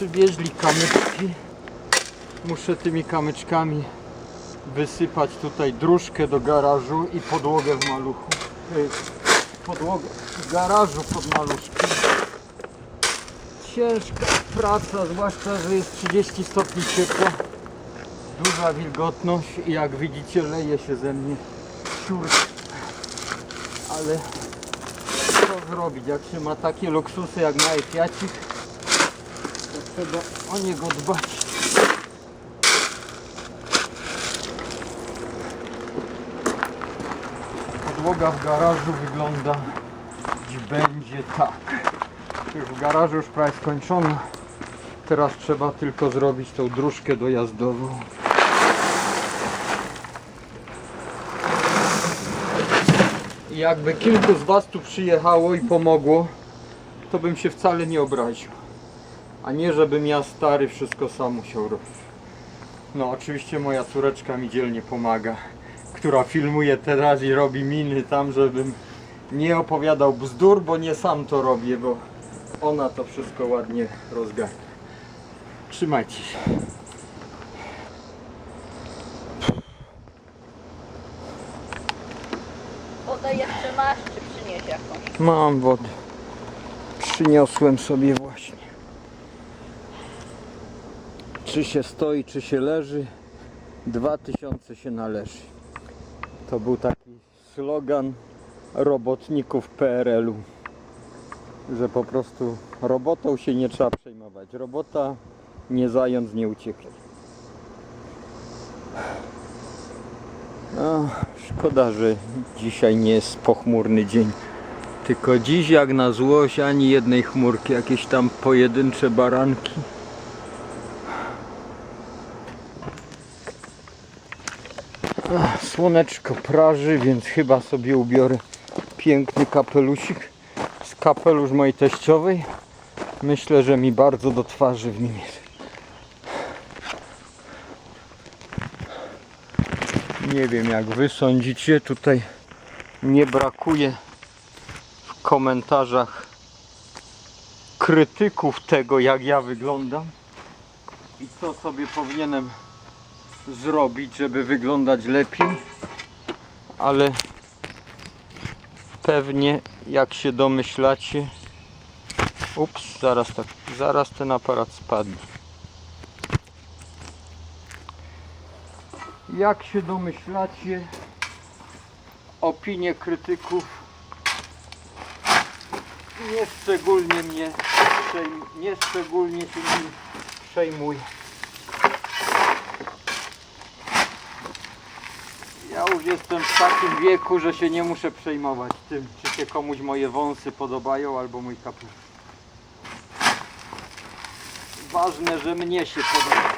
przywieźli kamyczki. Muszę tymi kamyczkami wysypać tutaj dróżkę do garażu i podłogę w maluchu. Podłogę w garażu pod maluszkiem. Ciężka praca, zwłaszcza, że jest 30 stopni ciepła. Duża wilgotność i jak widzicie leje się ze mnie siur. Ale co zrobić, jak się ma takie luksusy jak mały Fiacik, to trzeba o niego dbać. Podłoga w garażu wygląda dziś będzie tak. Już w garażu już prawie skończona. Teraz trzeba tylko zrobić tą dróżkę dojazdową. I jakby kilku z Was tu przyjechało i pomogło, to bym się wcale nie obraził. A nie, żebym ja stary wszystko sam musiał robić. No oczywiście moja córeczka mi dzielnie pomaga, która filmuje teraz i robi miny tam, żebym nie opowiadał bzdur, bo nie sam to robię, bo ona to wszystko ładnie rozgarnia. Trzymajcie się. Wodę jeszcze masz, czy przynieś jakąś? Mam wodę. Przyniosłem sobie właśnie. Czy się stoi, czy się leży, 2000 się należy. To był taki slogan robotników PRL-u, że po prostu robotą się nie trzeba przejmować. Robota nie zając, nie ucieknie. No, szkoda, że dzisiaj nie jest pochmurny dzień. Tylko dziś jak na złość ani jednej chmurki, jakieś tam pojedyncze baranki. Słoneczko praży, więc chyba sobie ubiorę piękny kapelusik. Z kapelusz mojej teściowej. Myślę, że mi bardzo do twarzy w nim jest. Nie wiem jak wy sądzicie, tutaj nie brakuje w komentarzach krytyków tego, jak ja wyglądam i co sobie powinienem zrobić, żeby wyglądać lepiej, ale pewnie jak się domyślacie, ups, zaraz tak, zaraz ten aparat spadnie. Jak się domyślacie, opinie krytyków nie szczególnie mnie nie szczególnie się nim przejmuję. Już jestem w takim wieku, że się nie muszę przejmować tym, czy się komuś moje wąsy podobają albo mój kapelusz. Ważne, że mnie się podoba.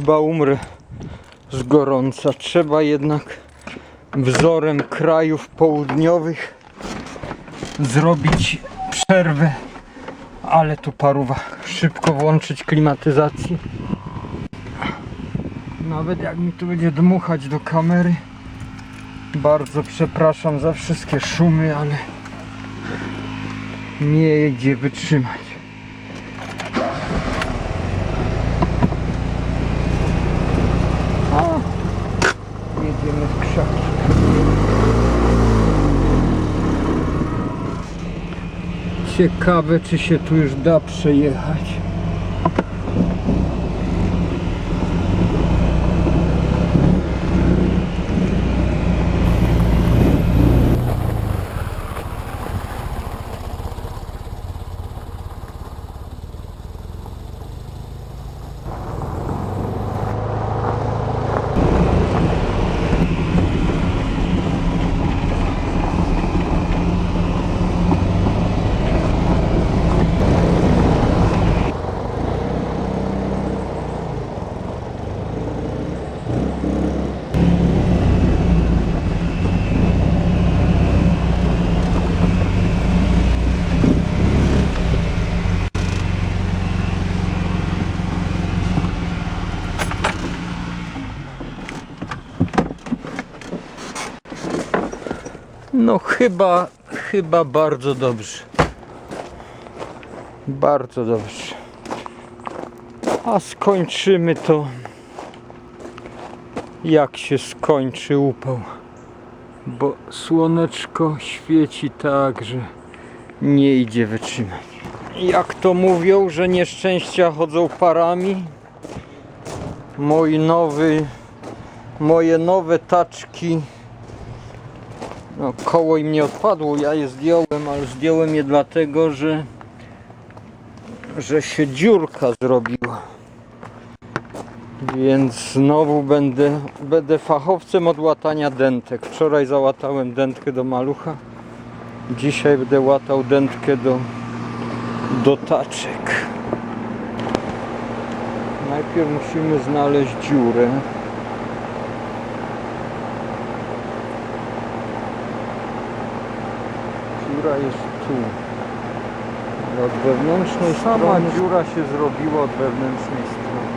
Chyba umrę z gorąca. Trzeba jednak wzorem krajów południowych zrobić przerwę. Ale tu paruwa. Szybko włączyć klimatyzację. Nawet jak mi tu będzie dmuchać do kamery. Bardzo przepraszam za wszystkie szumy, ale nie idzie wytrzymać. O, jedziemy w krzaki. Ciekawe, czy się tu już da przejechać. No chyba, chyba bardzo dobrze. Bardzo dobrze. A skończymy to jak się skończy upał. Bo słoneczko świeci tak, że nie idzie wytrzymać. Jak to mówią, że nieszczęścia chodzą parami. Mój nowy, moje nowe taczki no, koło im nie odpadło, ja je zdjąłem, ale zdjąłem je dlatego, że że się dziurka zrobiła. Więc znowu będę, będę fachowcem od łatania dętek. Wczoraj załatałem dętkę do malucha. Dzisiaj będę łatał dętkę do, do taczek. Najpierw musimy znaleźć dziurę. Dziura jest tu. Od wewnętrznej Sama strony... dziura się zrobiła od wewnętrznej strony.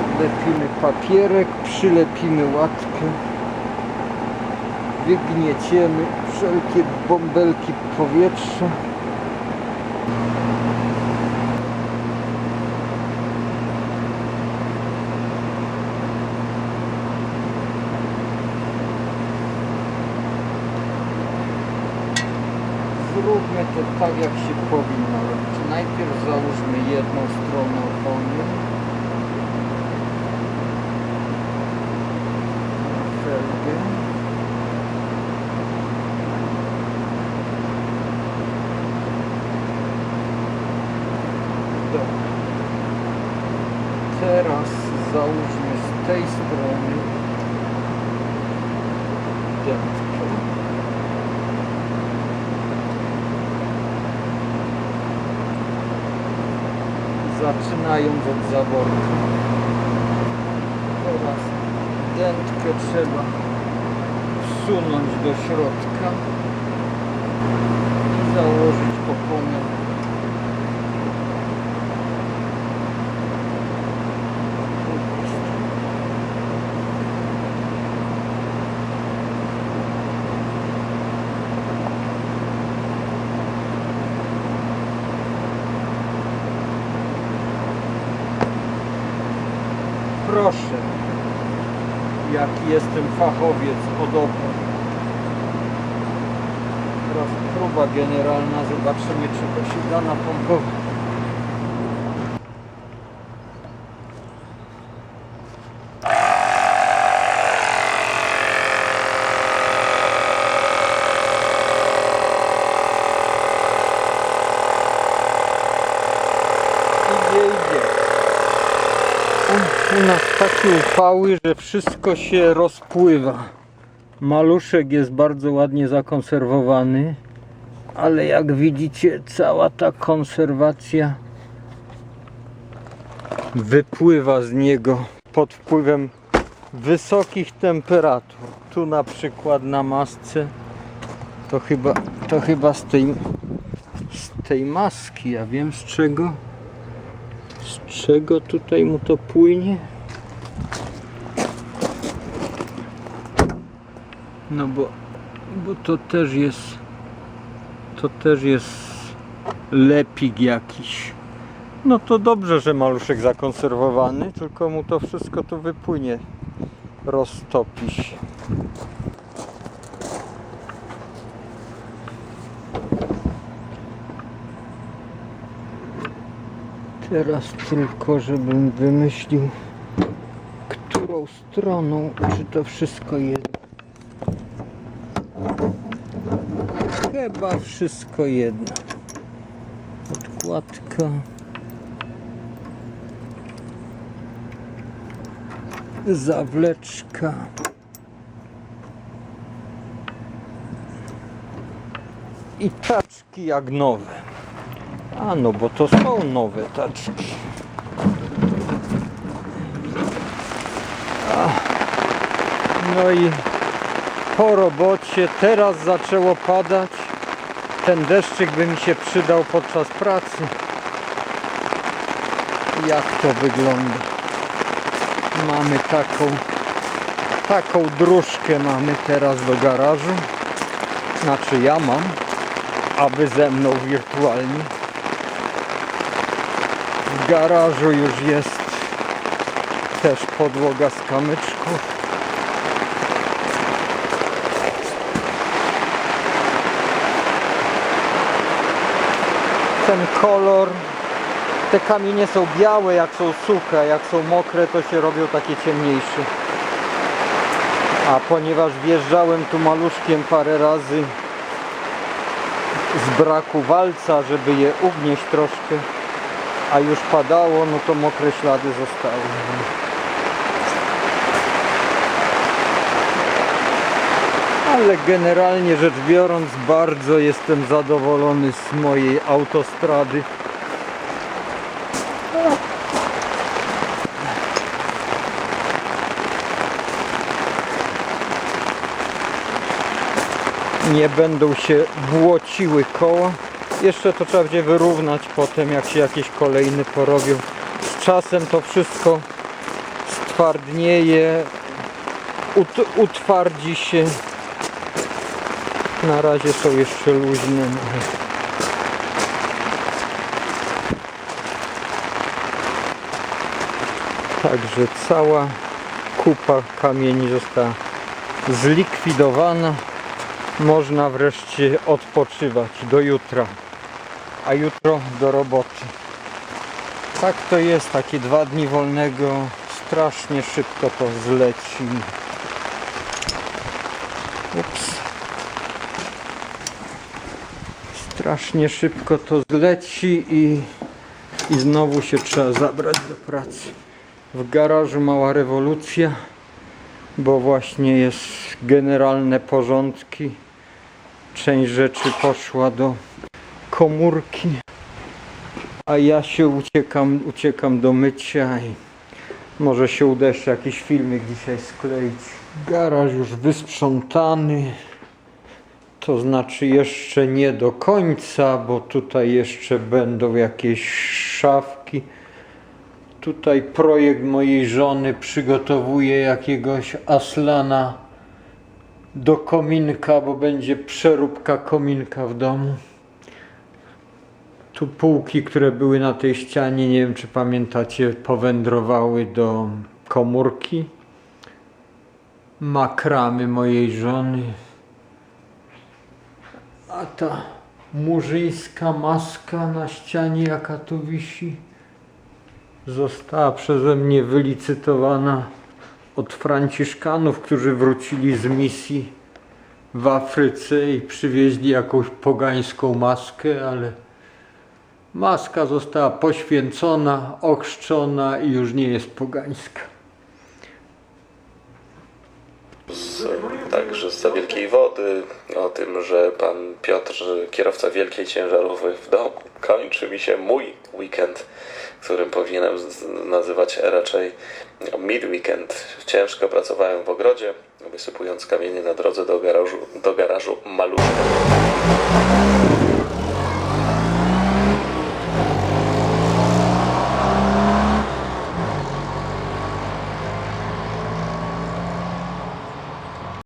Odlepimy papierek, przylepimy łatkę wygnieciemy wszelkie bąbelki powietrza. Zróbmy to tak jak się powinno robić. Najpierw załóżmy jedną stronę opony. Teraz załóżmy z tej strony dętkę. Zaczynając od zaworu. Teraz dętkę trzeba wsunąć do środka i założyć oponę jestem fachowiec od. Teraz próba generalna, zobaczymy czy to się da napompować. Idzie, idzie. U nas takie upały, że wszystko się rozpływa. Maluszek jest bardzo ładnie zakonserwowany, ale jak widzicie, cała ta konserwacja wypływa z niego pod wpływem wysokich temperatur. Tu na przykład na masce to chyba, to chyba z tej, z tej maski, ja wiem z czego. Z czego tutaj mu to płynie? No bo, bo to też jest to też jest lepik jakiś. No to dobrze, że maluszek zakonserwowany, tylko mu to wszystko tu wypłynie. Roztopi się. Teraz tylko, żebym wymyślił, stroną, czy to wszystko jest. Chyba wszystko jedno. Podkładka. Zawleczka. I taczki jak nowe. A no, bo to są nowe taczki. No i po robocie teraz zaczęło padać. Ten deszczyk by mi się przydał podczas pracy. Jak to wygląda? Mamy taką taką dróżkę mamy teraz do garażu. Znaczy ja mam, aby ze mną wirtualnie. W garażu już jest też podłoga z kamyczków. Ten kolor, te kamienie są białe jak są suche, jak są mokre to się robią takie ciemniejsze. A ponieważ wjeżdżałem tu maluszkiem parę razy z braku walca, żeby je ugnieść troszkę, a już padało, no to mokre ślady zostały. Ale generalnie rzecz biorąc bardzo jestem zadowolony z mojej autostrady. Nie będą się błociły koła. Jeszcze to trzeba będzie wyrównać potem, jak się jakieś kolejne porobią. Z czasem to wszystko stwardnieje, ut utwardzi się. Na razie są jeszcze luźne. Także cała kupa kamieni została zlikwidowana. Można wreszcie odpoczywać do jutra. A jutro do roboty. Tak to jest, takie dwa dni wolnego. Strasznie szybko to zleci. Ups. Strasznie szybko to zleci i, i znowu się trzeba zabrać do pracy. W garażu mała rewolucja, bo właśnie jest generalne porządki. Część rzeczy poszła do komórki, a ja się uciekam, uciekam do mycia i może się uda jeszcze jakiś filmik dzisiaj skleić. Garaż już wysprzątany. To znaczy jeszcze nie do końca, bo tutaj jeszcze będą jakieś szafki. Tutaj projekt mojej żony przygotowuje jakiegoś aslana do kominka, bo będzie przeróbka kominka w domu. Tu półki, które były na tej ścianie, nie wiem czy pamiętacie, powędrowały do komórki. Makramy mojej żony. A ta murzyńska maska na ścianie, jaka tu wisi, została przeze mnie wylicytowana od Franciszkanów, którzy wrócili z misji w Afryce i przywieźli jakąś pogańską maskę, ale maska została poświęcona, ochrzczona i już nie jest pogańska. z, także z za wielkiej wody, o tym, że pan Piotr, kierowca wielkiej ciężarówki w domu, kończy mi się mój weekend, którym powinienem nazywać raczej mid-weekend. Ciężko pracowałem w ogrodzie, wysypując kamienie na drodze do garażu, do garażu maluszka.